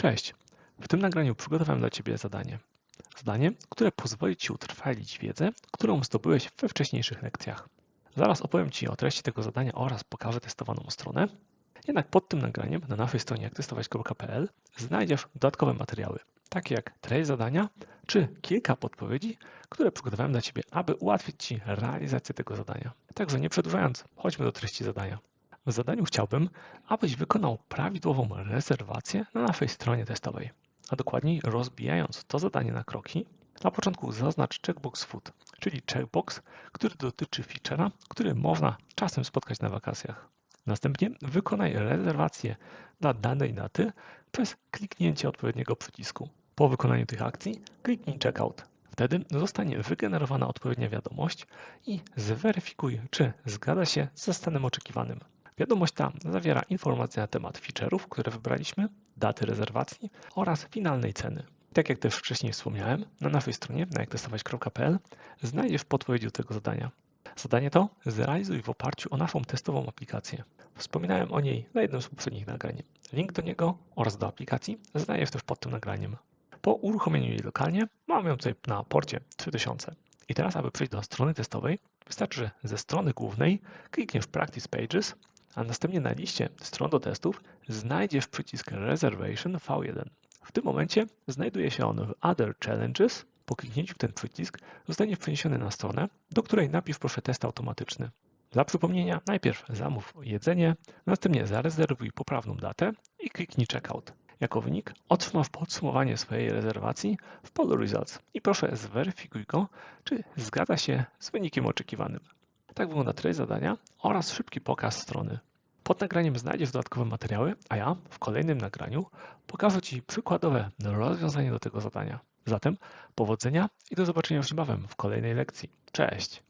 Cześć! W tym nagraniu przygotowałem dla Ciebie zadanie. Zadanie, które pozwoli Ci utrwalić wiedzę, którą zdobyłeś we wcześniejszych lekcjach. Zaraz opowiem Ci o treści tego zadania oraz pokażę testowaną stronę. Jednak pod tym nagraniem na naszej stronie jaktestować.pl znajdziesz dodatkowe materiały, takie jak treść zadania czy kilka podpowiedzi, które przygotowałem dla Ciebie, aby ułatwić Ci realizację tego zadania. Także nie przedłużając, chodźmy do treści zadania. Zadaniu chciałbym, abyś wykonał prawidłową rezerwację na naszej stronie testowej. A dokładniej rozbijając to zadanie na kroki, na początku zaznacz checkbox food, czyli checkbox, który dotyczy feature'a, który można czasem spotkać na wakacjach. Następnie wykonaj rezerwację dla danej daty przez kliknięcie odpowiedniego przycisku. Po wykonaniu tych akcji kliknij checkout. Wtedy zostanie wygenerowana odpowiednia wiadomość i zweryfikuj, czy zgadza się ze stanem oczekiwanym. Wiadomość ta zawiera informacje na temat feature'ów, które wybraliśmy, daty rezerwacji oraz finalnej ceny. Tak jak też wcześniej wspomniałem, na naszej stronie na jaktestować.pl znajdziesz podpowiedzi do tego zadania. Zadanie to zrealizuj w oparciu o naszą testową aplikację. Wspominałem o niej na jednym z poprzednich nagrań. Link do niego oraz do aplikacji znajdziesz też pod tym nagraniem. Po uruchomieniu jej lokalnie mam ją tutaj na porcie 3000. I teraz, aby przejść do strony testowej, wystarczy, że ze strony głównej klikniesz Practice Pages a następnie na liście stron do testów znajdziesz przycisk Reservation V1. W tym momencie znajduje się on w Other Challenges. Po kliknięciu w ten przycisk zostanie przeniesiony na stronę, do której napisz proszę test automatyczny. Dla przypomnienia, najpierw zamów jedzenie, następnie zarezerwuj poprawną datę i kliknij Checkout. Jako wynik otrzymasz podsumowanie swojej rezerwacji w polu Results i proszę zweryfikuj go, czy zgadza się z wynikiem oczekiwanym. Tak wygląda tryb zadania oraz szybki pokaz strony. Pod nagraniem znajdziesz dodatkowe materiały, a ja w kolejnym nagraniu pokażę Ci przykładowe rozwiązanie do tego zadania. Zatem powodzenia i do zobaczenia już niebawem w kolejnej lekcji. Cześć!